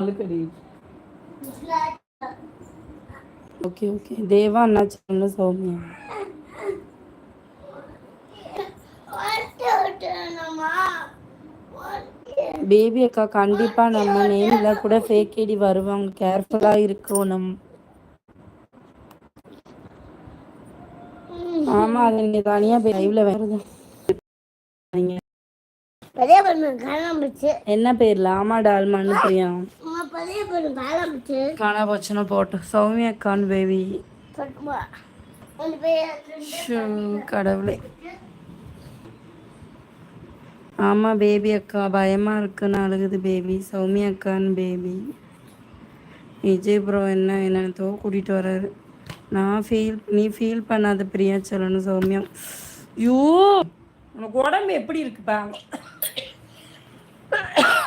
அழுக்கடி. Okay okay. தேவா அண்ணா Soumya. Baby அக்கா கண்டிப்பா நம்ம நேம்ல கூட ஃபேக் ஐடி வருவாங்க. கேர்ஃபுல்லா இருக்கணும். ஆமா அது நீங்க தனியா போய் லைவ்ல வருது என்ன பேர்ல? ஆமா டால்மான்னு பிரியா. போட்டோம். சௌமியா கான் பேபி ஷோ, கடவுளே. ஆமா பேபி அக்கா. பயமா இருக்குன்னு அழுகுது பேபி சௌமியா அக்கான்னு பேபி விஜய் ப்ரோ என்ன என்னத்தோ கூட்டிட்டு வராரு. நான் ஃபீல் நீ ஃபீல் பண்ணாத பிரியா சொல்லணும் சௌமியா. ஐயோ உனக்கு உடம்பு எப்படி இருக்குப்பா?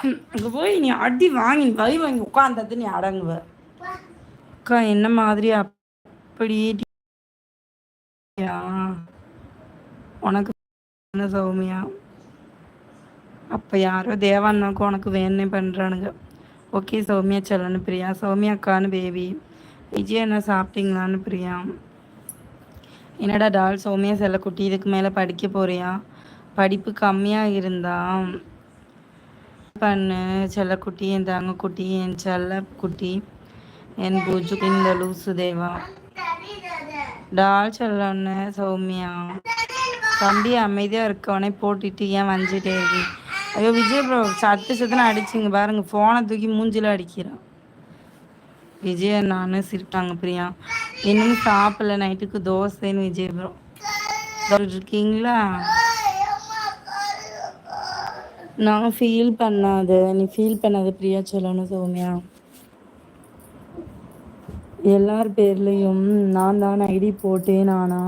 அங்கே போய் நீ அடி வாங்கி வரி வாங்கி உட்காந்தது நீ அடங்குவ. அக்கா என்ன மாதிரி அப்படி உனக்கு என்ன சௌமியா? அப்போ யாரோ தேவான்னாக்கு உனக்கு வேணே பண்ணுறானுங்க ஓகே சௌமியா செல்லன்னு பிரியா. சௌமியா அக்கான்னு பேபி விஜய் என்ன சாப்பிட்டீங்களான்னு பிரியா. என்னடா டால் சௌமியா செல்லக்குட்டி இதுக்கு மேலே படிக்க போறியா? படிப்பு கம்மியாக இருந்தா பண்ணு. செல்லக்குட்டி என் தங்கக்குட்டி என் செல்லக்குட்டி என் பூஜு இந்த லூசு தேவா டால் செல்லன்னு சௌமியா. தம்பி அமைதியாக இருக்கவனே போட்டுட்டு ஏன் வஞ்சிட்டே இருக்கு? ஐயோ விஜய் ப்ரோ சத்து சத்துன்னு அடிச்சுங்க. பாருங்க ஃபோனை தூக்கி மூஞ்சில அடிக்கிறான். விஜய் நானும் சிரிப்பாங்க பிரியா. இன்னும் சாப்பிடல நைட்டுக்கு தோசைன்னு விஜய் ப்ரோ இருக்கீங்களா? நான் ஃபீல் பண்ணாத நீ ஃபீல் பண்ணாத பிரியா சொல்லணும் சௌமியா. எல்லார் பேர்லேயும் நான் தான் ஐடி போட்டேன் ஆனா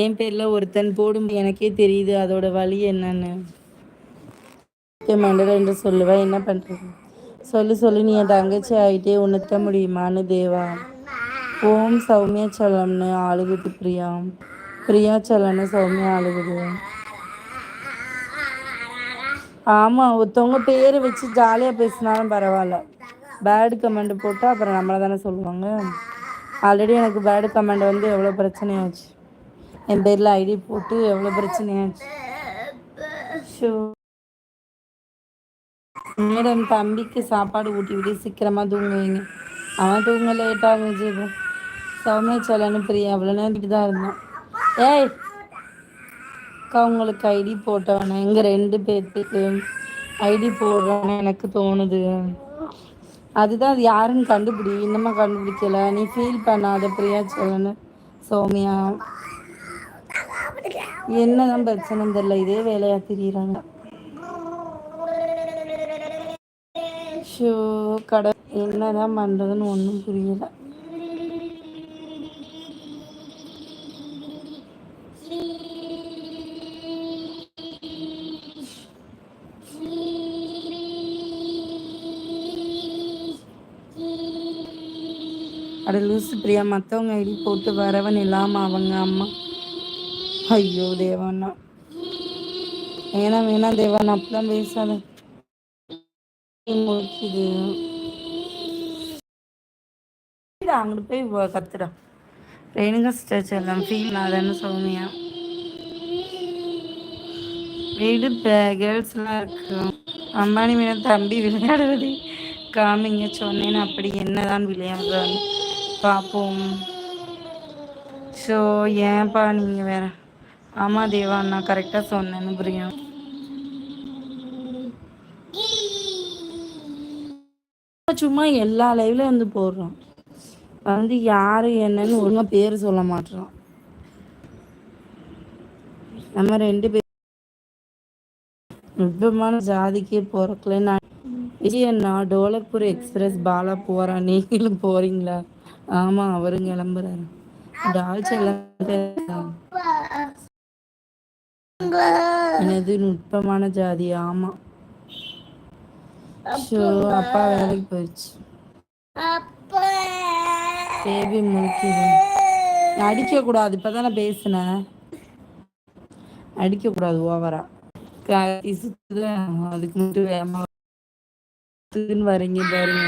என் பேரில் ஒருத்தன் போடும் எனக்கே தெரியுது அதோட வழி என்னன்னு. மண்டல என்று சொல்லுவேன் என்ன பண்ணுறது சொல்லு சொல்லு நீ என் தங்கச்சி ஆகிட்டே உணர்த்த முடியுமான்னு தேவா. ஓம் சௌமியா சொல்லம்னு அழுகுது பிரியா. பிரியா செல்லன்னு சௌமியா அழுகுது ஆமாம் ஒருத்தவங்க பேரை வச்சு ஜாலியாக பேசினாலும் பரவாயில்ல. பேடு கமெண்ட் போட்டால் அப்புறம் நம்மளை தானே சொல்லுவாங்க. ஆல்ரெடி எனக்கு பேடு கமெண்ட் வந்து எவ்வளோ பிரச்சனையாச்சு. என் பேரில் ஐடி போட்டு எவ்வளோ பிரச்சனையாச்சு. ஷோ. மேடம் தம்பிக்கு சாப்பாடு ஊட்டி விட்டு சீக்கிரமாக தூங்குவீங்க அவன் தூங்க லேட்டாக விஜய் சௌமியா செல்லன்னு பிரியா அவ்வளோ நேரம் தான் இருந்தான். ஏய் அக்கா உங்களுக்கு ஐடி போட்டவனே எங்கள் ரெண்டு பேர்த்துக்கு ஐடி போடுறான்னு எனக்கு தோணுது. அதுதான் அது யாருன்னு கண்டுபிடி இன்னமும் கண்டுபிடிக்கல. நீ ஃபீல் பண்ணாத பிரியா செல்லன்னு சோமியா. என்னதான் பிரச்சனை தெரியல இதே வேலையா தெரியுறாங்க. ஷோ கடை என்னதான் பண்றதுன்னு ஒன்றும் புரியல. அட லூசு பிரியா மற்றவங்க ஐடி போட்டு வரவன் இல்லாமல் அவங்க அம்மா. ஐயோ தேவண்ணா வேணாம் வேணாம் தேவானா அப்படிலாம் பேசாத. முழிக்குது அங்கிட்டு போய் கத்துடா. ரேணுகா சிஸ்டர் எல்லாம் ஃபீல் ஆகுதுன்னு சௌமியா. வீடு கேர்ள்ஸ்லாம் இருக்கு. அம்பானி மீன தம்பி விளையாடுவதை காமிங்க சொன்னேன். அப்படி என்னதான் விளையாடுறாங்க? பார்ப்போம் ஸோ ஏன்பா நீங்கள் வேற? ஆமாம் தேவா நான் கரெக்டாக சொன்னேன்னு புரியும். சும்மா எல்லா லைவ்ல வந்து போடுறோம். வந்து யாரு என்னன்னு ஒழுங்கா பேர் சொல்ல மாட்டோம். நம்ம ரெண்டு பேர் நுட்பமான ஜாதிக்கே போறக்கல நான் விஜயண்ணா டோலக்பூர் எக்ஸ்பிரஸ் பாலா போறா நீங்களும் போறீங்களா? ஆமா அவரும் கிளம்புறாரு. டால்ச் எல்லாம் எனது நுட்பமான ஜாதி ஆமா. ஷோ அப்பா வேலைக்கு போயிடுச்சு பேபி முழுக்கிது. அடிக்க கூடாது இப்பதானே பேசுனேன். அடிக்க கூடாது ஓவரா. அதுக்கு மட்டும் வேகமா. வரீங்க பாருங்க.